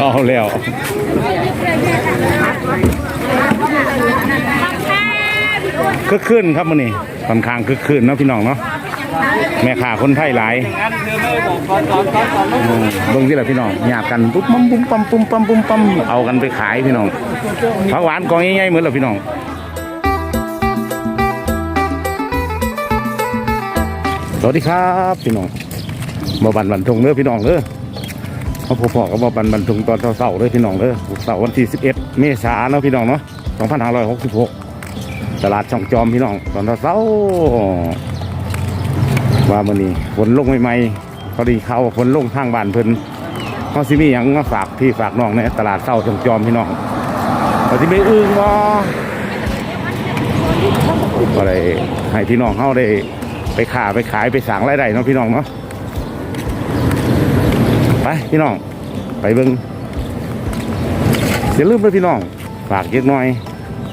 เอาแล้วคึกคืนครับมื้อนี้ค่อนข้างคึกคืนนะพี่น้องเนาะแม่ค้าคนไทยหลายเบิ่งที่ละพี่น้องหยาบกันปุ๊บปั๊มปุ๊บปั๊มปุ๊บปั๊มปุ๊บปั๊มเอากันไปขายพี่น้องผักหวานกองใหญ่ๆเหมือนละพี่น้องสวัสดีครับพี่น้องบ่บันบันทงเด้อพี่น้องเด้อ เขาพอๆกับบ่บันบันทงตอนเสาร์เด้อพี่น้องเด้อเสาร์วันที่ 11 เมษายนเนาะพี่น้องเนาะ2566 ตลาดช่องจอมพี่น้องตอนเสาร์ว่ามื้อนี้ฝนลงใหม่ๆพอดีเขาฝนลงทางบ้านเพิ่นเขาสิมีหยังมาฝากพี่ฝากน้องในตลาดเสาร์ช่องจอมพี่น้องเขาสิมีอึ้งบ่ก็ได้ให้พี่น้องเฮาได้ไปขาไปขายไปสางรายได้เนาะพี่น้องเนาะ ไปพี่น้อง ไปเบิ้งอย่าลืมเลยพี่น้อง ฝากเยอะหน่อย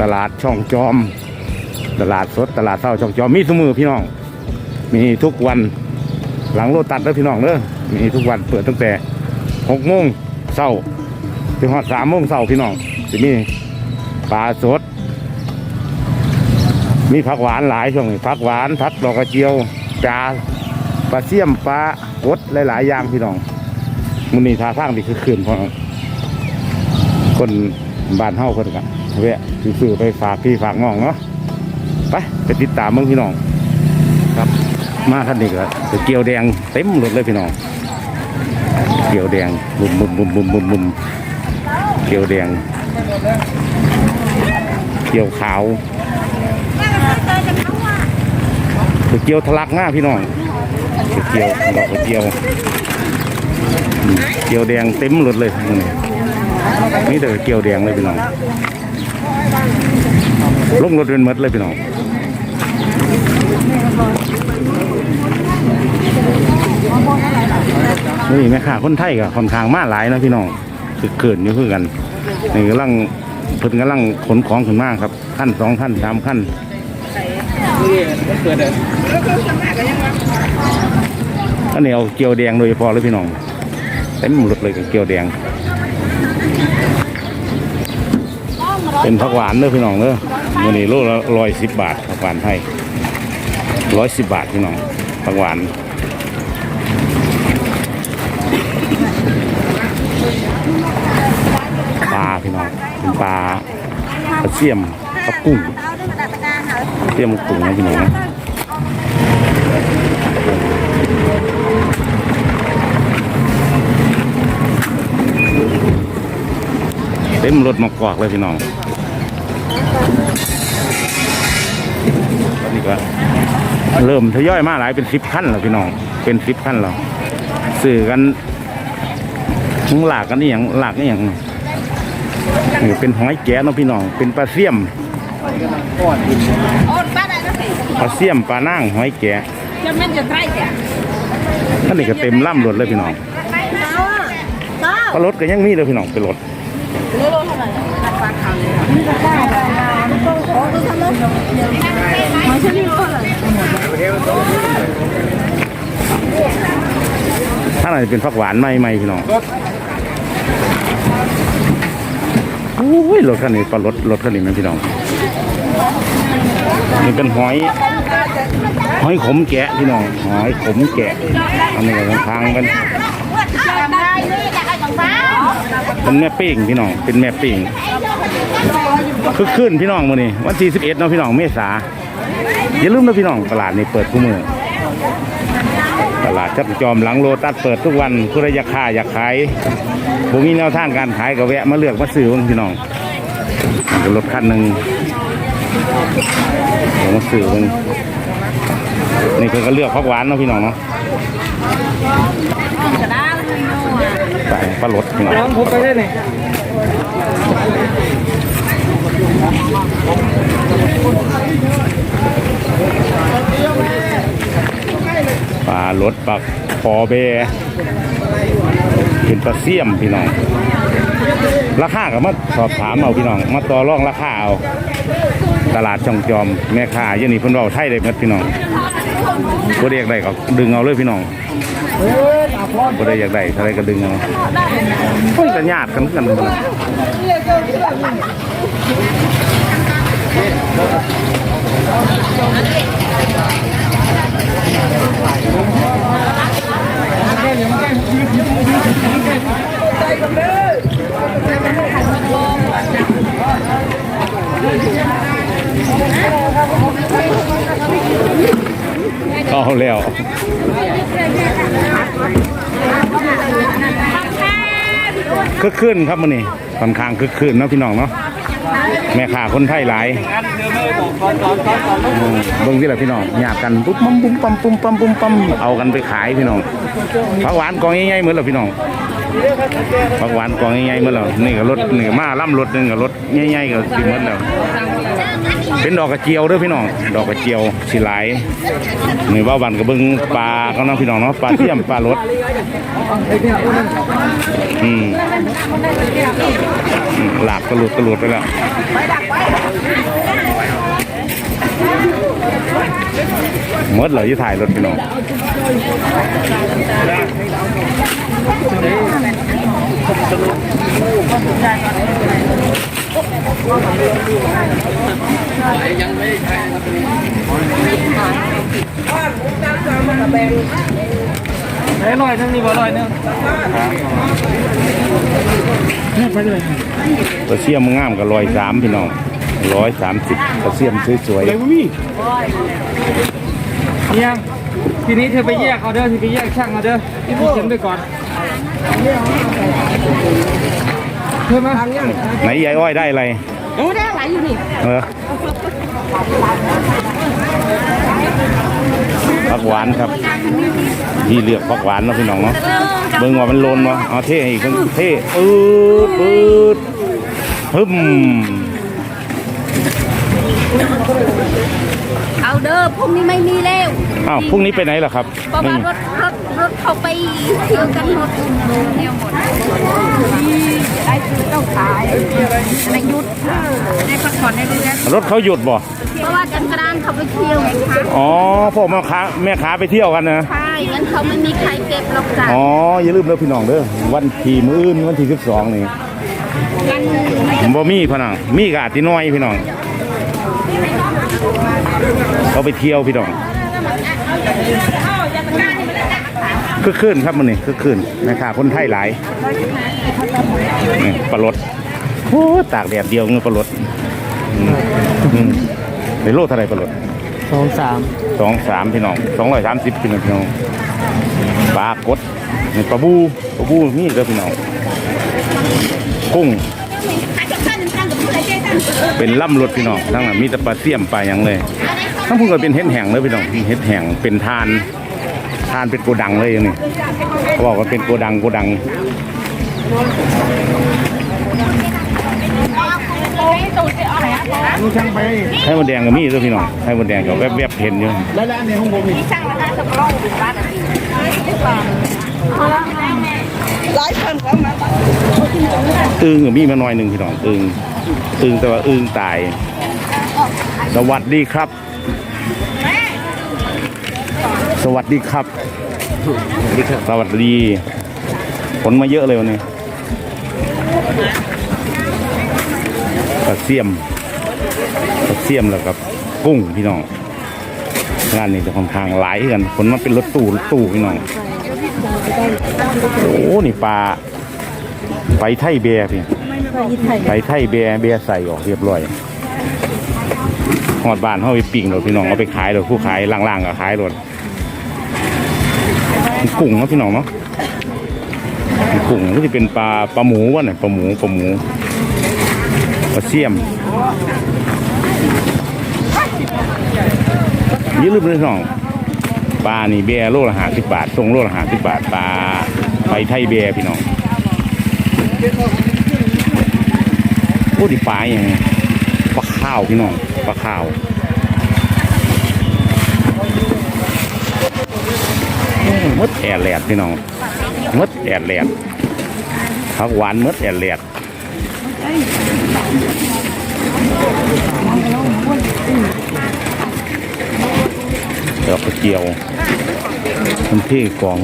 ตลาดช่องจอม ตลาดสดตลาดเศร้าช่องจอมมีทุกมือพี่น้อง มีทุกวันหลังโลตัดเด้อพี่น้องเด้อมีทุกวันเปิดตั้งแต่หกโมงเช้าถึงหอดสามโมงเช้าพี่น้องจะมีปลาสด มีผักหวานหลายช่วงนี้ผักหวานผักดอกกระเจียวปลาปลาเสี่ยมปลากดหลายๆอย่างพี่น้อง มันนี่ท่าทางดีคือคืนพราะคนบ้านเฮาคนกันแวะซื้อไปฝากพี่ฝากน้องเนาะไปไปติดตามมึงพี่น้อง ครับ มาคันนี้ก็เกี่ยวแดงเต็มรถเลยพี่น้อง เกี่ยวแดงบุมบุมบุมบุมบุมบุมเกี่ยวแดง เกี่ยวขาวก๋วยเตี๋ยวทะลักหน้าพี่น้องก๋วยเตี๋ยวดอกก๋วยเตี๋ยว เกี๊ยวแดงเต็มรถเลยนี่นี่เดี๋ยวเกี๊ยวแดงเลยพี่น้องลงรถเป็นหมดเลยพี่น้องนี่แม่ค้าคนไทยกับค่อนข้างมาหลายนะพี่น้องคือเกินอยู่คือกันนี่กำลังเพิ่นกำลังขนของขึ้นมากครับขั้นสองขั้นสามขั้นอันนี้เอาเกี๊ยวแดงโดยเฉพาะเลยพี่น้อง เต็มรถเลยกับเกี๊ยวแดง เป็นผักหวานเด้อพี่น้องเด้อวันนี้โลละร้อยสิบบาทผักหวานไทยร้อยสิบบาทพี่น้องผักหวานปลาพี่น้องเป็นปลาปลาเสี่ยมปลากุ้งเสี่ยมกุ้งนะพี่น้องนะ ต็มรถมากอกเลยพี่น้องตอนนี้ก็เริ่มทยอยมาหลายเป็นสิบขั้นแล้วพี่น้อง เป็นสิบขั้นแล้วสื่อกันมึงหลากกันนี่อย่างหลากนี่อย่างนี่เป็นหอยแก้เนาะพี่น้อง เป็นปลาเสี่ยม Ôn bát này nó phải ปลาเสี่ยมปลานั่งหอยแก้ cho men cho trai kìa. ท่านนี่ก็เต็มล่ำรถเลยพี่น้อง Sao à? Sao? ปลารถก็ยังมีเลยพี่น้องเป็นรถ Lô lô không phải. Đặt vào khảo này. Có cái sao lớp. Nói cho đi lô rồi. ถ้าไหนเป็นผักหวานใหม่ๆพี่น้องอุ้ยรถคันนี้ปลารถรถคันนี้แมันพี่น้องนี่เป็นหอยหอยขมแกะพี่น้องหอยขมแกะอันนี้ก็ทางกัน Đây đi, đặt ở trong pháo. เป็นแม่ปิ้งพี่น้อง เป็นแม่ปิ้งคือขึ้นพี่น้องมื้อนี้วันที่11เนาะพี่น้องเมษาอย่าลืมนะพี่น้องตลาดนี้เปิดทุกมื้อตลาดจับจอมหลังโลตัสเปิดทุกวันผู้ใดอยากค้าอยากขายผมมีแนวทางการขายก็แวะมาเลือกมาซื้อบิ่งพี่น้องรถคันหนึ่งเอามาซื้อบิ่งนี่คือก็เลือกพักหวานเนาะพี่น้องเนาะ Cái đó mình mua à. ไปปลารถพี่น้องน้องผมไปได้ไหนปลารถปักคอเบเป็นปลาเสี่ยมพี่น้องราคาก็มาสอบถามเอาพี่น้อง มาต่อรองราคาเอา ตลาดช่องจอม แม่ค้าเยันนี่เพิ่นเว้าไทยได้หมดพี่น้อง บ่ได้อยากได้ก็ดึงเอาเลยพี่น้องบ่ได้อยากได้อะไรก็ดึงเอาเพิ่นก็ญาติกันกันเลย เอาแล้ว คึกคืนครับมื้อนี้ค่อนข้างคึกคืนเนาะพี่น้องเนาะแม่ค้าคนไทยหลายอืมเบิ่งที่ละพี่น้องหยาบกันปุ๊บปั๊มปุ๊บปั๊มปุ๊บปั๊มปุ๊บปั๊มเอากันไปขายพี่น้องผักหวานกองใหญ่ๆเหมือนเราพี่น้องผักหวานกองใหญ่ๆเหมือนละนี่ก็รถนี่ก็มาล่ำรถนึงก็รถใหญ่ๆก็สิเหมือนเรา เป็นดอกกระเจียวเด้อพี่น้อง ดอกกระเจียวสิหลายนี่ว่าวันก็เบิ่งปลาเขาเนาะพี่น้องเนาะปลาเทียมปลารสอืมอืมหลาบกระหลุดกระหลุดไปแล้วมดเลยที่ถ่ายรถพี่น้อง ไอ้ลอยทั้งนี้บ่ลอยนึงกระเทียมงามกับร้อยสามพี่น้องร้อยสามสิบกระเทียมสวยอะไรวะมี่ยังทีนี้เธอไปแยกเอาเด้อเธอไปแยกช่างเอาเด้อที่พี่เขียนไปก่อน เธอมาๆไหนยายอ้อยได้อะไรโอ้ได้หลายอยู่นี่เออผักหวานครับที่เลือกผักหวานเนาะพี่น้องเนาะเบิ่งว่ามันโลนบ่เอาเท่ให้อีกคนเท่ปืดปืดฮึมเอาเด้อพรุ่งนี้ไม่มีแล้วอ้าวพรุ่งนี้ไปไหนล่ะครับเพราะไม่ว่ารมีถรถ รถเขาไปเที่ยวกันหมดเที่ยวหมดไอ้คือต้องขายในยุทธในพักผ่อนในเรือนรถเขาหยุดบ่เพราะว่าจันทรานเขาไปเที่ยวไงคะอ๋อพวกแม่ค้าแม่ค้าไปเที่ยวกันนะใช่งั้นเขาไม่มีใครเก็บหรอกจ้ะอ๋ออย่าลืมเด้อพี่น้องเด้อวันที่มื้อื่นวันที่12นี่งั้นบ่มีพะนังมีกอาจสิน้อยพี่น้องเขาไปเที่ยวพี่น้อง คือคืนครับมันนี่คือคืนนะครับคนไทยหลายนี่ปลารดโอ้ตากแดดเดียวเงินปลารดอืมอืมในโลเท่าไหรปลารดสองสามสองสามพี่น้องสองร้อยสามสิบพี่น้องพี่น้องปลากดนี่ปลาบูปลาบูนี่เด้อพี่น้องกุ้ง เป็นล่ำรถพี่น้องทั้งนั้นมีแต่ปลาเสี่ยมปลาอย่างเลยทั้งพูดก็เป็นเห็ดแห้งเลยพี่น้องเห็ดแห้งเป็นทาน ทานเป็นโกดังเลยอย่างนี่เขาบอกว่าเป็นโกดังโกดังไข่มดแดงก็มีด้วยพี่น้องไข่มดแดงก็แวบๆเห็นอยู่แล้วแล้วอันนี้ของผมอีกอึงก็มีมาหน่อยหนึ่งพี่น้องอึงอึงแต่ว่าอึงตาย สวัสดีครับ สวัสดีครับ สวัสดีผลมาเยอะเลยวันนี้กระเสียมกระเสียมแล้วกับกุ้งพี่น้องงานนี้จะค่อนข้างหลายกันผลมาเป็นรถตู้รถตู้พี่น้องโอ้นี่ปลาไปไทยเบียร์พี่ไปไทยเบียร์เบียร์ใส่ออกเรียบร้อยหอดบ้านเขาไปปิ่งรถพี่น้องเอาไปขายรถผู้ขายล่างๆก็ขายร กุ้งเนาะพี่น้องเนาะกุ้งก็จะเป็นปลาปลาหมูวะเนี่ยปลาหมูปลาหมูปลาเสี่ยมยืดลืมเลยพี่น้องปลานี่เบียร์โลละห้าสิบบาททรงโลละห้าสิบบาทปลาไปไทยเบียร์พี่น้องโอ้ดิปลาอย่างปลาข้าวพี่น้องปลาข้าว มดแอดแหลดพี่น้องมดแอดแหลดผักหวานมดแอดแหลดดอกกระเจียวน้ำที่กล่อง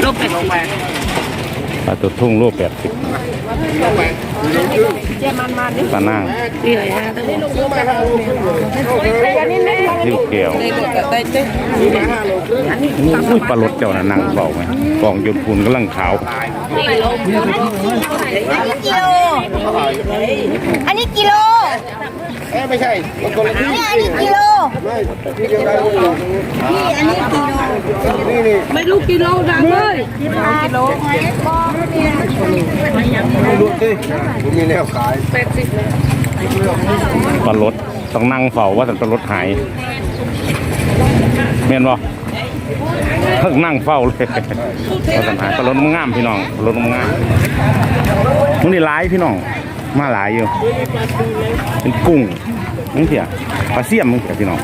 โลกเป็ดปลา ตัวทุ่งโลแปดสิบ เจมันมาดิปานั่งนี่เลยฮะนี่ลูกลูกแบบอันนี้นี่ริ้วแก้วนี่ลูกกับไตเต้อันนี้อุ้ยปลาลดเจ้าน่ะนั่งเบาไหมกล่องยนต์ปูนกำลังขาวนี่โลอันนี้กิโล อันนี้กิโลเอ้ไม่ใช่นคนละที่นี่อันนี้กิโลไม่ที่เดียวกันนี่อันนี้กิโลนี่นี่ไม่รู้กิโลดังเลยกิโลกิโลดูสิผมมีแนวขายเป็ดสิบเลยปลาลดต้องนั่งเฝ้าว่าแต่ปลาลดหายเมียนบ่เพิ่งนั่งเฝ้าเลยว่าแต่หายปลาลดมันงามพี่น้องปลาลดมันงามมึงนี่หลายพี่น้อง มาหลายอยู่ เป็นกุ้งมึงเถี่ยปลาเสี่ยมมึงเถี่ยพี่น้อง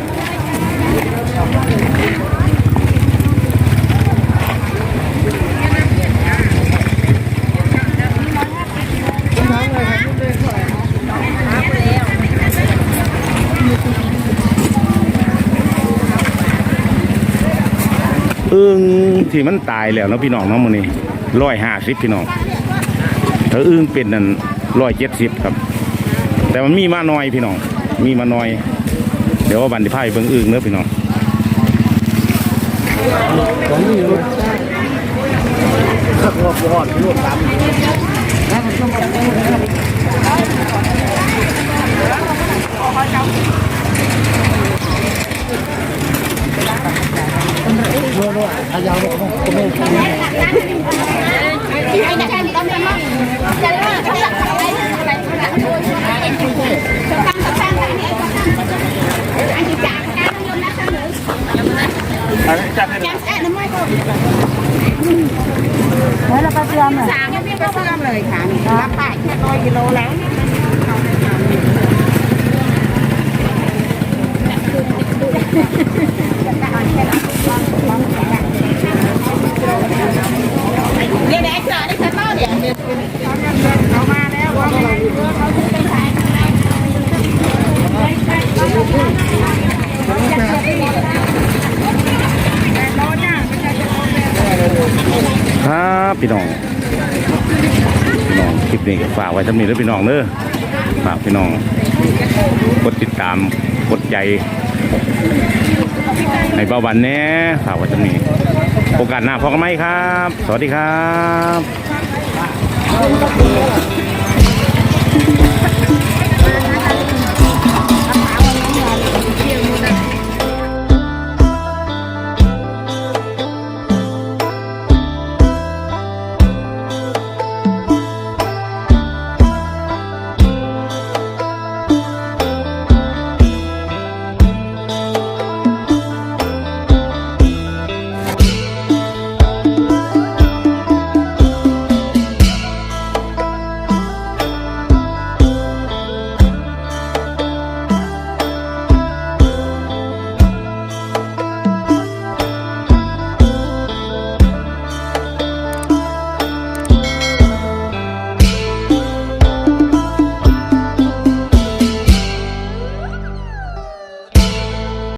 อึ้งที่มันตายแล้วเนาะพี่น้องเนาะมื้อนี้ร้อยห้าสิบพี่น้องถ้าอึ้งเป็นนั่นร้อยเจ็ดสิบครับ แต่มันมีมาน้อยพี่น้อง มีมาน้อย เดี๋ยวว่าบันที่พายเบิ่งอึ้งเนื้อพี่น้องเฮ้ยเราไปเตือหน่อยสามยั งไม่ไปเพิ่มเลยค่ะรับปากแค่ร้อยกิโลแล้วเดี๋ยวเดี๋ยวไอ้เสือนี่ฉันเล่าเดี๋ยวเอามาแล้วเอามาแล้ว ครับพี่น้องพี่น้องคลิปนี้ก็ฝากไว้ทำนีแล้วพี่น้องเด้อฝากพี่น้อง กดติดตาม กดใจ ในเบาวันแน่สาววันจะมีโอกาสหน้าพอกันไหมครับ สวัสดีครับ